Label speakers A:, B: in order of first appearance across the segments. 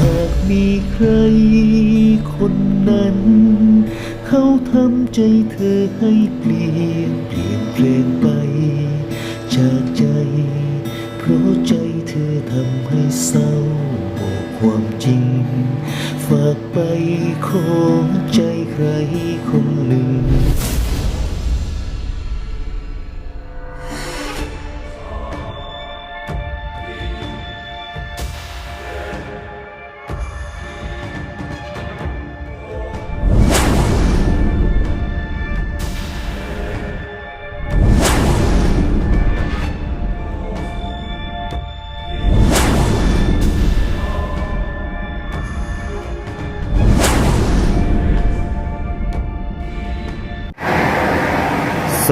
A: หากมีใครคนนั้น เขาทำใจเธอให้เปลี่ยนเปลี่ยนเพลงไป จากใจ เพราะใจเธอทำให้เศร้าบอกความจริง ฝากไปขอใจใครคนหนึ่ง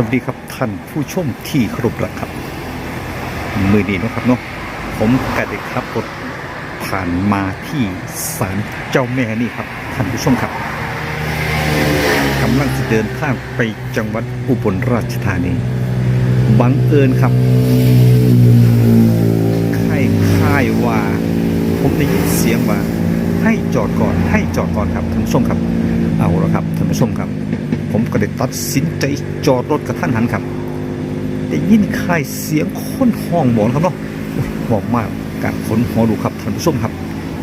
B: วัสดีครับท่านผู้ชมที่ครพรักครับ มือนี้เนะครับเนาะผมกระเด็ขับรถผ่านมาที่ศาลเจ้าแม่นี่ครับท่านผู้ชมครับกำลังจะเดินทางไปจังหวัดอุบลราชธานีบังเอิญครับค่ายค่ายว่า ผมได้ยินเสียงว่า ให้จอดก่อนให้จอดก่อนครับท่านผู้ชมครับ เอาละครับท่านผู้ชมครับ ผมก็ได้ตัดสินใจจอดรถกับท่านหันครับได้ยินค่ายเสียงคนห้องบอนครับเนาะบอกมากการขนหัวดูครับท่านผู้ชมครับ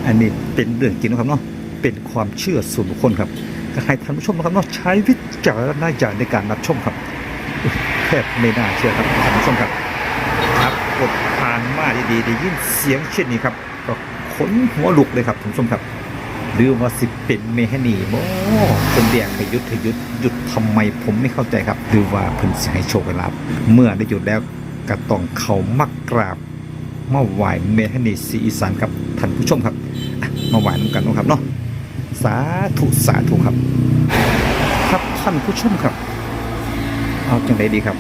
B: อันนี้เป็นเรื่องจริงนะครับเนาะเป็นความเชื่อส่วนบุคคลครับก็ให้ท่านผู้ชมนะครับเนาะใช้วิจารณญาณในการรับชมครับแทบไม่น่าเชื่อครับท่านผู้ชมครับครับกดผ่านมาดีๆได้ยินเสียงเช่นนี้ครับก็ขนหัวลุกเลยครับท่านผู้ชมครับ หรือว่าสิเป็นเมฮนีบ่เป็นเดียกให้ยุดให้ยุดหยุดทำไมผมไม่เข้าใจครับ หรือว่าเพิ่นสิให้โชคให้ลาบเมื่อได้หยุดแล้วก็ต้องเขามักกราบมาไหว้เมฮนีสีอีสานครับท่านผู้ชมครับมาไหว้น้ำกันนะครับเนาะสาธุสาธุครับครับท่านผู้ชมครับ เอาจังไดดีครับ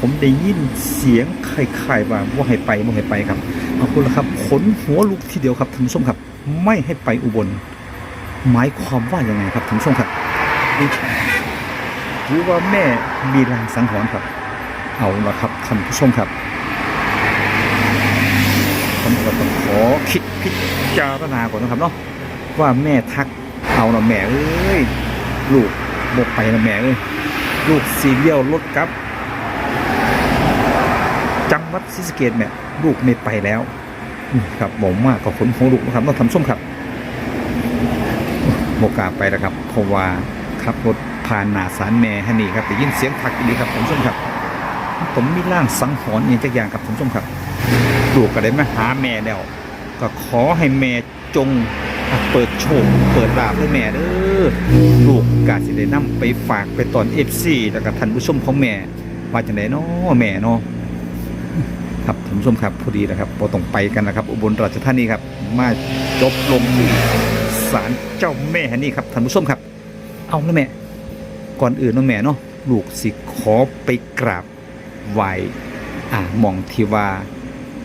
B: ผมได้ยินเสียงคล้ายๆว่าว่าให้ไปว่าให้ไปครับเอาคุณละครับขนหัวลุกทีเดียวครับท่านผู้ชมครับ ไม่ให้ไปอุบล หมายความว่ายังไงครับท่านผู้ชมครับหรือว่าแม่มีลางสังหรณ์ครับ เอาละครับท่านผู้ชมครับผมก็ต้องขอคิดพิจารณาก่อนนะครับเนาะว่าแม่ทักเอาละแม่เอ้ยลูกบกไปนะแม่เอ้ยลูกสีเลี้ยวรถกลับจังหวัดศรีสะเกดแม่ลูกไม่ไปแล้วครับบอกมากกับขนของลูกนะครับต้องทำส้มครับ โมก้าไปแล้วครับเพราะว่าขับรถผ่านหนาสารแม่ฮันนี่ครับแต่ยินเสียงทักดีครับผมส้มครับ ผมมีร่างสังหรณ์อย่างจักอย่างครับผมส้มครับลูกก็ได้มาหาแม่แล้ว ก็ขอให้แม่จงเปิดโชคเปิดลาภให้แม่เด้อลูกกาสิได้นำไปฝากไปตอนเอฟซีแล้วก็ท่านผู้ชมของแม่ว่าจังไดเนาะแม่เนาะครับท่านผู้ชมครับพอดีนะครับพอต้องไปกันนะครับ อุบลราชธานีครับ มาจบลงที่ ศาลเจ้าแม่ฮันนี่ครับท่านผู้ชมครับ เอาแล้วแม่ ก่อนอื่นนะแม่เนาะลูกสิขอไปกราบไหวอ่ามองทีว่า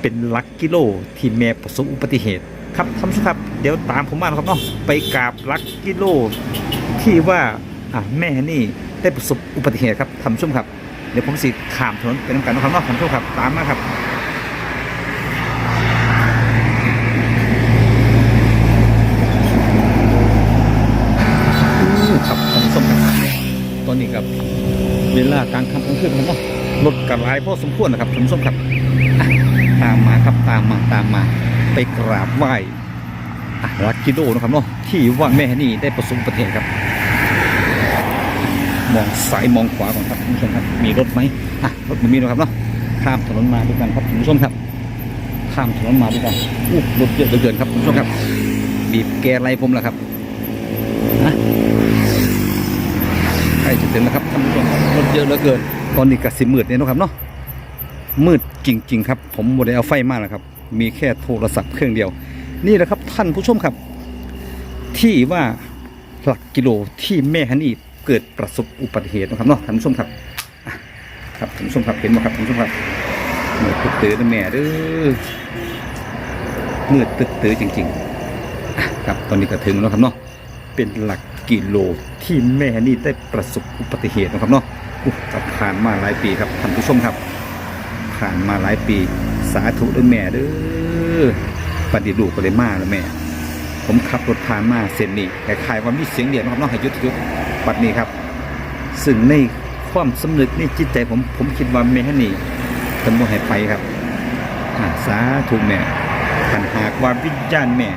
B: เป็นลักกิโลที่แม่ประสบอุบัติเหตุ ครับท่านผู้ชมครับ เดี๋ยวตามผมมาครับเนาะไปกราบลักกิโล ที่ว่าอ่าแม่ฮันนี่ได้ประสบอุบัติเหตุครับท่านผู้ชมครับเดี๋ยวผมสิข้ามถนนไปน้ำกันนะครับเนาะท่านผู้ชมครับตามมาครับท่านผู้ชมครับับเวลากลางค่ำกลางคืนครับเนาะรถกระไรพอสมควรนะครับท่านผู้ชมครับตามมาครับตามมาตามมาไปกราบไหว้อะลักกิโลนะครับเนาะที่ว่าแม่นี่ได้ประสบอุบัติเหตุครับ มองซ้ายมองขวาก่อนครับท่านผู้ชมครับ มีรถไหมอะรถมันมีนะครับเนาะข้ามถนนมาด้วยกันครับท่านผู้ชมครับข้ามถนนมาด้วยกันอู้รถเยอะเหลือเกินครับท่านผู้ชมครับ บีบแกไรผมแล้วครับนะ ใก ล้จะถึงแล้วครับท่านผู้ชมครับรถเยอะเหลือเกิน ตอนนี้กสิมืดเนี่ยนะครับเนาะมืดจริง ๆ ครับ ผมบ่ได้เอาไฟมาแล้วครับ มีแค่โทรศัพท์เครื่องเดียว นี่แหละครับท่านผู้ชมครับ ที่ว่าหลักกิโลที่แม่ฮันนี่เกิดประสบอุบัติเหตุนะครับเนาะท่านผู้ชมครับครับท่านผู้ชมครับเห็นไหมครับท่านผู้ชมครับมืดตึ๊ดตื้อแม่เด้อมืดตึ๊ดตื้อจริง ๆ ครับตอนนี้ก็ถึงแล้วครับเนาะเป็นหลักกิโล ที่แม่นี่ได้ประสบอุบัติเหตุนะครับเนาะอู้กับผ่านมาหลายปีครับท่านผู้ชมครับ ผ่านมาหลายปีสาธุด้วยแม่เด้อปฏิดูก็เลยมาแล้วแม่ ผมขับรถผ่านมาเส้นนี้คล้ายว่ามีเสียงเรียกนะครับเนาะให้ยุดยุดปัดนี้ครับ ซึ่งในความสำนึกในจิตใจผมผมคิดว่าแม่นี่จะบ่ให้ไปครับสาธุแม่ขันหากว่าวิญญาณแม่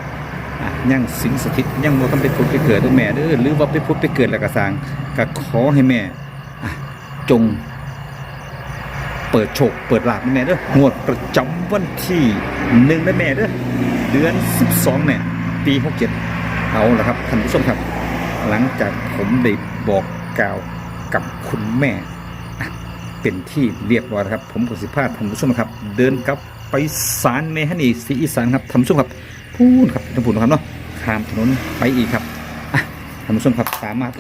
B: ยังสิงสถิตยังบ่ต้องไปผุดไปเกิดเด้อแม่เด้อหรือว่าไปผุดไปเกิดแล้วก็สร้างก็ขอให้แม่จง เปิดโชคเปิดลาบแม่เด้องวดประจำวันที่หนึ่งนะแม่เด้อเดือน12เนี่ยปี67เจ็ดเอาละครับท่านผู้ชมครับ หลังจากผมได้บอกกล่าวกับคุณแม่เป็นที่เรียบร้อยครับ ผมกสิพาท่านผู้ชมครับ เดินกลับไปศาลเมฮันนีศรีอีสานครับท่านผู้ชมครับ พูดครับท่านผู้ชมครับเนาะข้ามถนนไปอีกครับท่านผู้ชมครับสามารถ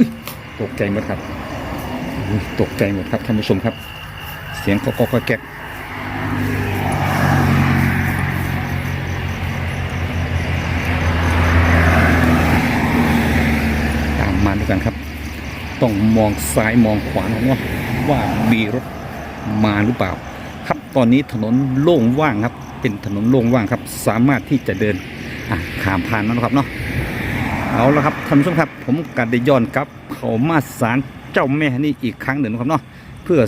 B: ตกใจหมดครับตกใจหมดครับท่านผู้ชมครับ เสียงก็ก็แก๊กตามมาด้วยกันครับ ต้องมองซ้ายมองขวานะว่าว่ามีรถมาหรือเปล่า ครับตอนนี้ถนนโล่งว่างครับ เป็นถนนโล่งว่างครับ สามารถที่จะเดิน ข้ามผ่านแล้วนครับเนาะเอาละครับท่านผู้ชมครับ ผมกันได้ย้อนกลับ เขามาศาลเจ้าแม่นี่อีกครั้งหนึ่งนะครับเนาะเพื่อ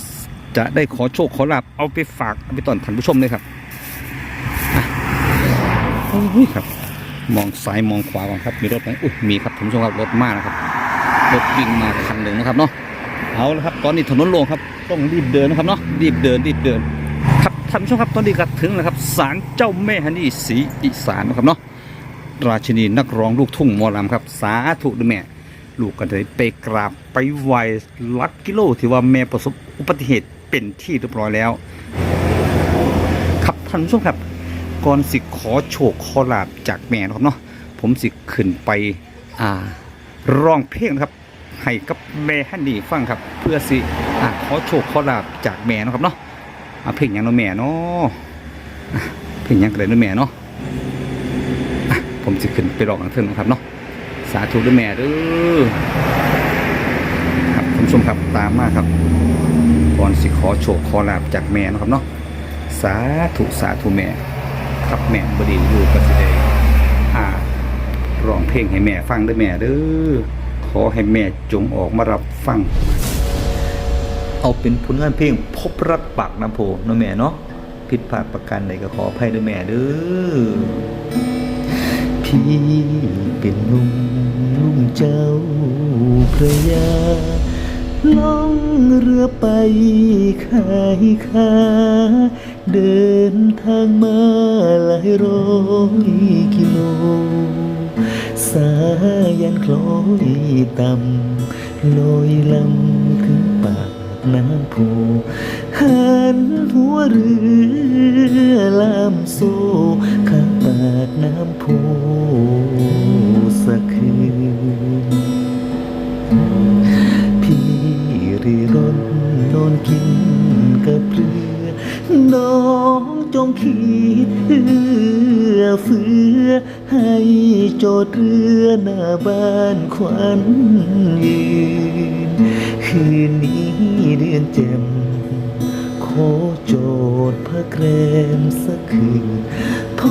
B: จะได้ขอโชคขอลาบเอาไปฝากเอาไปตอนท่านผู้ชมเลยครับอะโอ้ยครับ มองซ้ายมองขวาก่อนครับมีรถไหมอุ้ยมีครับท่านผู้ชมครับรถมากนะครับรถวิ่งมาคันหนึ่งนะครับเนาะเอาละครับ ตอนนี้ถนนโล่งครับต้องรีบเดินนะครับเนาะรีบเดินรีบเดิน ครับท่านผู้ชมครับตอนนี้ก็ถึงแล้วครับศาลเจ้าแม่ฮันนี่ศรีอีสานนะครับเนาะ ราชินีนักร้องลูกทุ่งมอลำครับ สาธุด้วยแม่ ลูกก็เลยไปกราบไปไหว้ลักกิโลที่ว่าแม่ประสบอุบัติเหตุเป็นที่เรียบร้อยแล้ว ครับท่านผู้ชมครับก่อนสิขอโชคขอลาบจากแม่นะครับเนาะผมสิขึ้นไปอ่าร้องเพลงครับ ให้กับแม่ฮันนี่ฟังครับ เพื่อสิอ่าขอโชคขอลาบจากแม่นะครับเนาะเพลงหยังเนาะแม่เนาะเพลงหยังกันเลยเนแม่เนาะ ผมสิขึ้นไปร้องกันเพิ่นนะครับเนาะสาธุด้วยแม่เด้อครับคุณผู้ชมครับตามมาครับก่อนสิขอโชคขอลาบจากแม่นะครับเนาะสาธุสาธุแม่ครับแม่บดีอยู่กับสิได้อ่าร้องเพลงให้แม่ฟังด้วยแม่เด้อขอให้แม่จงออกมารับฟัง เอาเป็นผลงานเพลงพบรักปากน้ำโพนาะแม่เนาะผิดพลาดประการใดก็ขออภัยด้วยแม่เด้อ
A: พี่เป็นหนุ่มลุ่มเจ้าพระยาล่องเรือไปขายขาเดินทางมาหลายร้อยกิโล สายันคล้อยต่ำลอยลำถึงปากน้ำโพหันหัวเรือลามโซ่ข้าากน้ำโพสักคืน พี่รีร่นนอนกินกับเรือน้องจงคิดเอื้อเฟื้อ ให้โจทย์เรือหน้าบ้านขวัญยืน คืนนี้เดือนแจ่มขอโจทย์พระแกรมสักคืน อ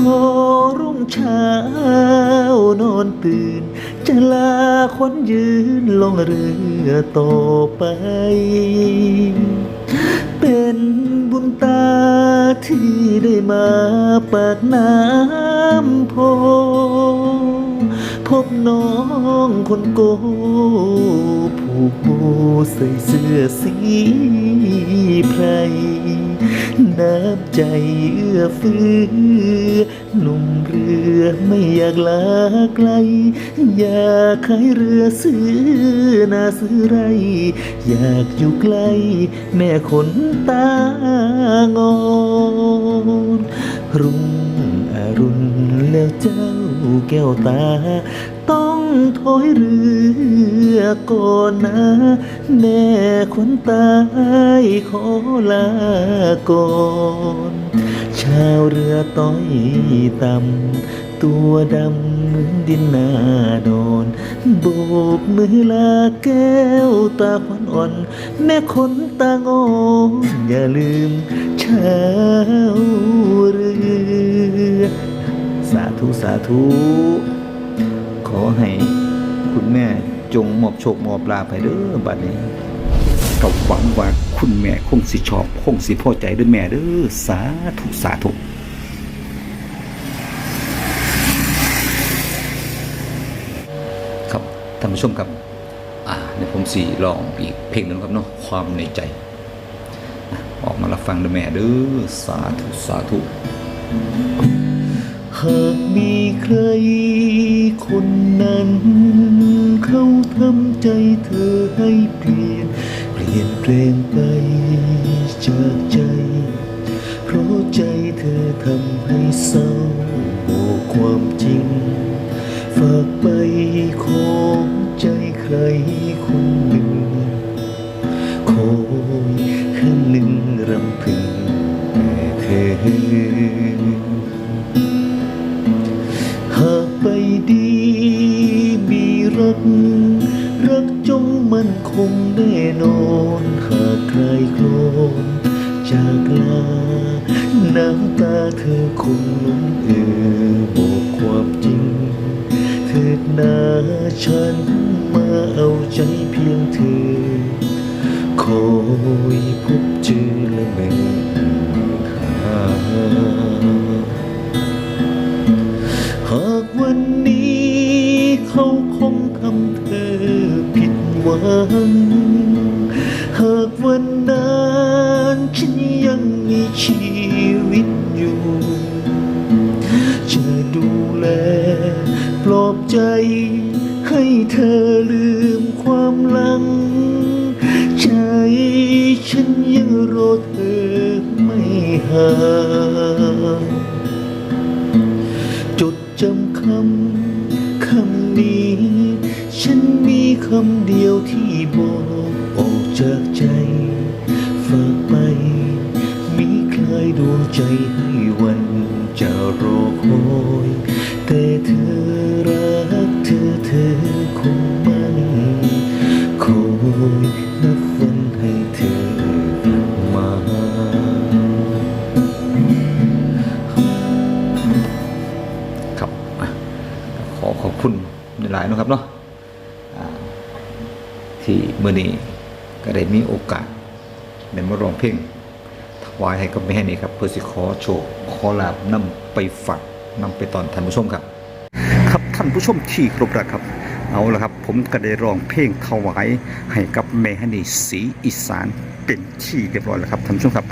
A: รุ่งเช้านอนตื่น จะลาควันยืนลงเรือต่อไป เป็นบุญตาที่ได้มาปากน้ำโพพบน้องคนโกผูกโบใส่เสื้อสีไพร น้ำใจเอื้อเฟื้อหนุ่มเรือไม่อยากลาไกล อยากขายเรือซื้อนาซื้อไร อยากอยู่ใกล้ แม่คนตางอนรุ่งอรุณแล้วเจ้าแก้วตา ต้องถอยเรือ ก่อนนะแม่คนตายขอลาก่อนชาวเรือต้อยต่ำตัวดำเหมือนดินนาโดนโบกมือลาแก้วตาควันอ่อน แม่คนตางอนอย่าลืมชาวเรือ สาธุ สาธุ
B: ขอให้คุณแม่ จงมอบโชคมอบลาภให้เด้อบัดนี้ก็หวังว่าคุณแม่คงสิชอบคงสิพอใจเด้วยแม่เด้อสาธุสาธุครับท่านผู้ชมครับ อ่าเดี๋ยวผมสีลองอีกเพลงหนึงครับเนาะความในใจ ออกมารับฟังเด้วยแม่เด้อสาธุสาธุา
A: กมีใครคนนั้น เขาทำใจเธอให้เปลี่ยน เปลี่ยนแปลงไปจากใจ เพราะใจเธอทำให้เศร้าโอ้ความจริง ฝากไป น้ำตาเธอคงล้นเอ่อบอกความจริงเถิดนาฉันมาเอาใจเพียงเธอคอยพบเจอและไม่หาหากวันนี้เขาคงทำเธอผิดหวัง ดูแล ปลอบใจ ให้เธอลืมความหลัง ใจฉันยังรอเธอไม่ห่างจดจำคำคำนี้ ฉันมีคำเดียวที่บอกออกจากใจ ฝากไป มีใครดวงใจให้วัน จะรอคอยแต่เธอรักเธอเธอคงมันคอยนับวันให้เธอกลับมา
B: ครับขอขอบคุณหลายๆนะครับเนาะที่เมื่อนี้ก็ได้มีโอกาสได้มาร้องเพลง ไว้ให้กับแม่นี่ครับเพื่อสิขอโชคขอลาบนำไปฝากนำไปตอนท่านผู้ชมครับ ครับท่านผู้ชมที่ครบแล้วครับ เอาละครับ ผมก็ได้ร้องเพลงถวายให้กับแม่ฮันี่สีอีสานเป็นที่เรียบร้อยแล้วครับท่านผู้ชมครับ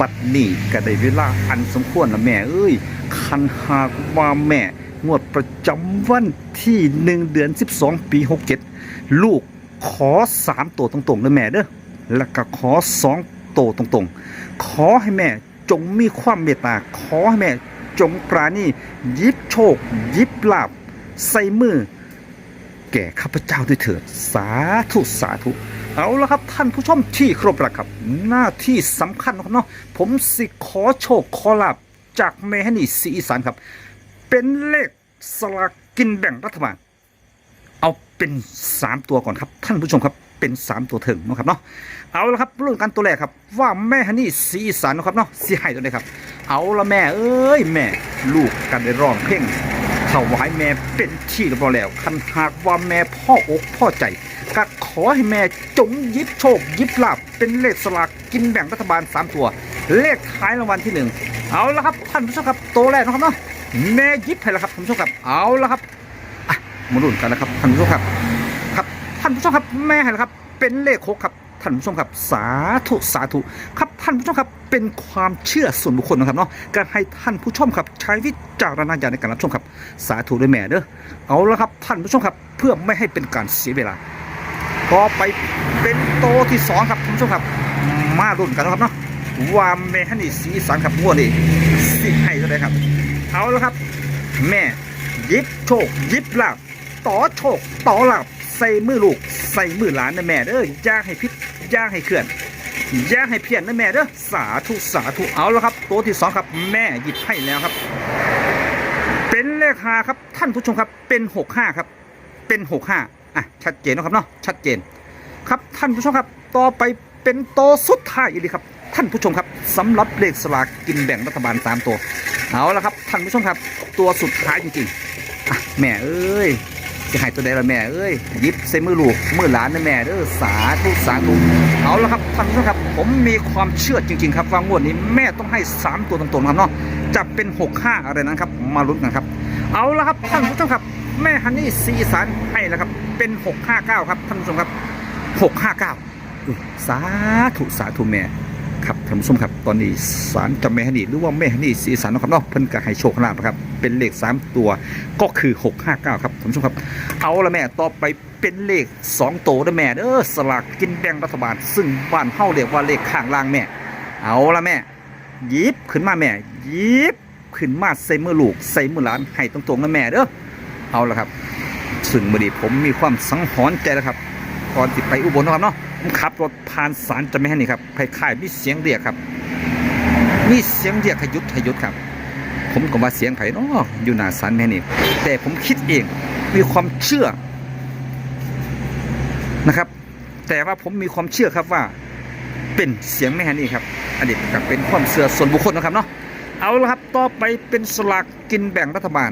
B: บัดนี้ก็ได้เวลาอันสมควรแล้วแม่เอ้ยคันหากว่าแม่งวดประจำวันที่หนึ่งเดือน 12 ปี 67 ลูกขอ 3 ตัวตรงๆเลยแม่เด้อแล้วก็ขอ 2 โตตรงๆ ขอให้แม่จงมีความเมตตา ขอให้แม่จงปราณียิบโชค ยิบลาบใส่มือ แก่ข้าพเจ้าด้วยเถิด สาธุสาธุ เอาละครับท่านผู้ชมที่ครบละครับ หน้าที่สำคัญเนาะผมสิขอโชคขอลาบจากแม่ฮันนี่สีอีสานครับ เป็นเลขสลากกินแบ่งรัฐบาลเอาเป็นสามตัวก่อนครับ ท่านผู้ชมครับ เป็น 3 ตัวถิงนะครับเนาะเอาละครับรื่องการตัวแรกครับ ว่าแม่ฮันนี่สีสานนะครับเนาะสีให้ตัวไหนครับ เอาละแม่เอ้ยแม่ลูกกันได้ร้องเพลงถวายแม่เป็นที่เรียบร้อยแล้วคันหากว่าแม่พ่ออกพ่อใจก็ขอให้แม่จงยิบโชค ยิบลาบเป็นเลขสลากกินแบ่งรัฐบาล 3 ตัว เลขท้ายรางวัลที่หนึ่งเอาละครับท่านผู้ชมครับตัวแรกนะครับเนาะแม่ยิบให้ล้วครับท่านผู้ชมครับเอาละครับมาลุ้นกันนะครับท่านผู้ชมครับานผู้ชมครับแม่นะครับ เป็นเลขหกครับท่านผู้ชมครับสาธุสาธุครับท่านผู้ชมครับเป็นความเชื่อส่วนบุคคลนะครับเนาะการให้ท่านผู้ชมครับใช้วิจารณญาณในการรับชมครับ สาธุด้วยแม่เด้อเอาละครับท่านผู้ชมครับเพื่อไม่ให้เป็นการเสียเวลาต่อไปเป็นโตที่สองครับท่านผู้ชมครับ มาลุ้นกันนะครับเนาะว่าแม่ฮันนี่สีสันครับงวดนี้สิให้เท่าไหร่ครับ เอาละครับ แม่ยิบโชคยิบลาบ ต่อโชคต่อหลาบใส่มือลูกใส่มือหลานนะแม่เด้อย่าให้พิษย่าให้เคลื่อนย่าให้เพี้ยนนะแม่เด้อสาธุสาธุเอาแล้วครับ ตัวที่สองครับแม่หยิบให้แล้วครับ เป็นเลขหาครับท่านผู้ชมครับเป็นหกห้าครับ เป็นหกห้าอะชัดเจนนะครับเนาะชัดเจน ครับท่านผู้ชมครับต่อไปเป็นโตสุดท้ายอีกเลยครับ ท่านผู้ชมครับสำหรับเลขสลากกินแบ่งรัฐบาลสามตัวเอาละครับท่านผู้ชมครับ ตัวสุดท้ายจริงๆอะแม่เอ้ย จะให้ตัวใดละแม่ เอ้ยยิบใส่มือลูกมือหลานนะแม่เด้อสาธุสาธุเอาละครับท่านผู้ชมครับ ผมมีความเชื่อจริง ๆ ครับว่างวดนี้แม่ต้องให้ 3 ตัวตรงๆครับเนาะจะเป็น 6 5 อะไรนะครับ มาลุ้นกันครับ เอาละครับท่านผู้ชมครับ แม่ฮันนี่สีสารให้แล้วครับ เป็น 659 ครับท่านผู้ชมครับ 659อุ๊ยสาธุสาธุแม่ ครับท่านผู้ชมครับตอนนี้สารจำแม่ฮันนี่หรือว่าแม่ฮันนี่สีสารนะครับเนาะเพิ่นก็ให้โชคลาภนะครับเป็นเลข 3 ตัวก็คือ 659 ครับท่านผู้ชมครับ เอาละแม่ต่อไปเป็นเลข 2 ตัวนะแม่เด้อสลากกินแบ่งรัฐบาล ซึ่งบ้านเฮาเรียกว่าเลขข้างล่างแม่ เอาละแม่ยิบขึ้นมาแม่ยิบขึ้นมาใส่มือลูกใส่มือหลานให้ตรงๆนะแม่เด้อเอาละครับ ซึ่งมื่อนี้ผมมีความสังหรณ์ใจแล้วครับก่อนที่ไปอุบลนะครับเนาะขับรถผ่านศาลเจะไม่ให้นี่ครับคล้ายๆมีเสียงเรียกครับ มีเสียงเรียกให้หยุดให้หยุดครับ ผมก็ว่าเสียงไผ่เนาะอยู่หน้าศาลแม่นี่แต่ผมคิดเองมีความเชื่อนะครับ แต่ว่าผมมีความเชื่อครับว่า เป็นเสียงแม่นี่ครับอันนี้ก็เป็นความเชื่อส่วนบุคคลนะครับเนาะเอาละครับต่อไปเป็นสลากกินแบ่งรัฐบาล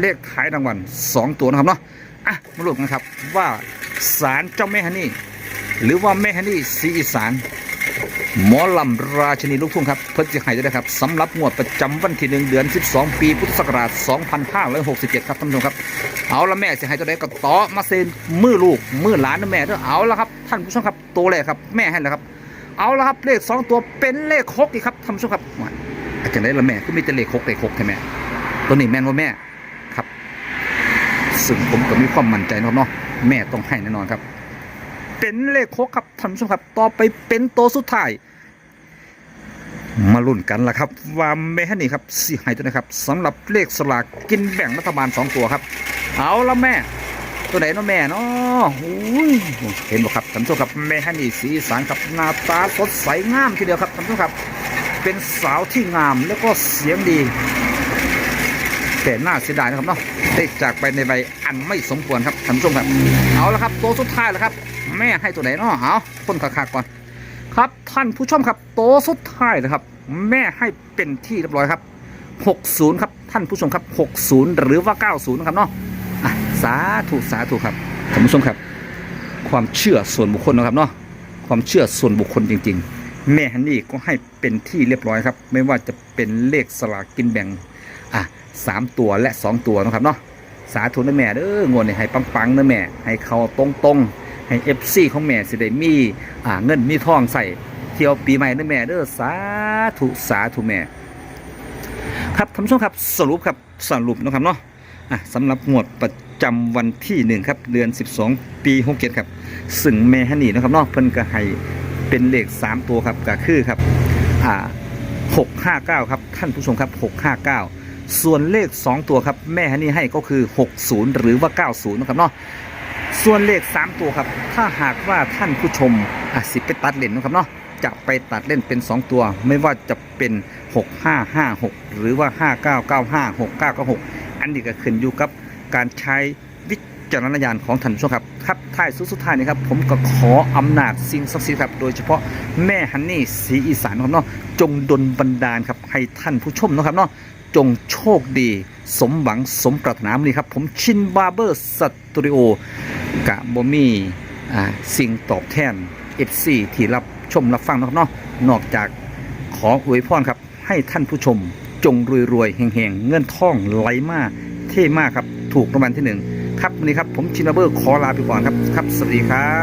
B: เลขท้ายรางวัล2ตัวนะครับเนาะอะมาลุ้นกันครับว่าศาลเจ้าแม่ฮันนี่ หรือว่าแม่ฮันนี่สีอีสานหมอลำราชินีลูกทุ่งครับ เพื่อจะให้ได้ครับสำหรับงวดประจำวันที่หนึ่งเดือน 12 ปีพุทธศักราช 2567 ครับท่านผู้ชมครับ เอาละแม่จะให้ตัวใดก็ต่อมาเซ็นมือลูกมือหลานนะแม่เด้อเอาละครับ ท่านผู้ชมครับตัวแรกครับแม่ให้แล้วครับ เอาละครับเลขสองตัวเป็นเลขหกอีกครับท่านผู้ชมครับอาจารย์ได้ละแม่ก็มีแต่เลขหกเลขหกใช่ไหมตัวนี้แม่นว่าแม่ครับ ซึ่งผมก็มีความมั่นใจนะครับเนาะแม่ต้องให้แน่นอนครับ เป็นเลขหกครับท่านผู้ชมครับ ต่อไปเป็นตัวสุดท้าย มาลุ้นกันละครับ ว่าแม่ฮันนี่ครับสิให้ตัวนะครับสำหรับเลขสลากกินแบ่งรัฐบาลสองตัวครับ เอาละแม่ ตัวไหนเนาะแม่เนาะเห็นบ่ครับท่านผู้ชมครับแม่ฮันนี่สีสันครับหน้าตาสดใสงามทีเดียวครับท่านผู้ชมครับ เป็นสาวที่งามแล้วก็เสียงดี แต่น่าเสียดายนะครับเนาะได้จากไปในใบอันไม่สมควรครับท่านผู้ชมครับ เอาละครับตัวสุดท้ายแล้วครับ แม่ให้ตัวไหนเนาะเอาคนขาๆก่อน ครับท่านผู้ชมครับตัวสุดท้ายนะครับ แม่ให้เป็นที่เรียบร้อยครับ 60 ครับท่านผู้ชมครับ 60 หรือว่า 90 นะครับเนาะอะสาธุสาธุครับท่านผู้ชมครับ ความเชื่อส่วนบุคคลนะครับเนาะความเชื่อส่วนบุคคลจริง ๆ แม่ฮันนี่ก็ให้เป็นที่เรียบร้อยครับ ไม่ว่าจะเป็นเลขสลากกินแบ่งอะ สามตัวและสองตัวนะครับเนาะสาธุนะแม่เด้องวดนี้ให้ปังๆนะแม่ ให้เขาตรงๆ ให้เอฟซีของแม่สิได้มีอ่าเงินมีทองใส่เที่ยวปีใหม่นะแม่เด้อสาธุสาธุแม่ ครับท่านผู้ชมครับสรุปครับสรุปนะครับเนาะอะสำหรับงวดประจำวันที่หนึ่งครับเดือน 12 ปี67ครับซึ่งแม่ฮันนี่นะครับเนาะเพิ่นก็ให้เป็นเลข 3 ตัวครับก็คือครับอ่า659 ครับท่านผู้ชมครับ 659 ส่วนเลข 2 ตัวครับแม่ฮันนี่ให้ก็คือ 60 หรือว่า 90 นะครับเนาะส่วนเลข 3 ตัวครับ ถ้าหากว่าท่านผู้ชมอะสิไปตัดเล่นนะครับเนาะจะไปตัดเล่นเป็น 2 ตัว ไม่ว่าจะเป็น 6556 หรือว่า 5995 6996 อันนี้ก็ขึ้นอยู่กับการใช้วิจารณญาณของท่านผู้ชมครับครับท้ายสุดสุดท้ายนี้ครับผมก็ขออำนาจสิ่งศักดิ์สิทธิ์ครับ โดยเฉพาะแม่ฮันนี่สีอีสานครับเนาะจงดลบันดาลครับให้ท่านผู้ชมนะครับเนาะ จงโชคดี สมหวังสมปรารถนานี้ครับ ผมชินบาร์เบอร์สตูดิโอกะบอมี่สิ่งตอบแทน FC ที่รับชมรับฟังนาะครับเนาะนอกจากขออวยพรครับ ให้ท่านผู้ชมจงรวยๆเฮงๆ เงินทองไหลมาเท่มากครับ ถูกรางวัลที่หนึ่งครับวันนี้ครับผมชินเบอร์ขอลาไปก่อนครับ ครับ สวัสดีครับ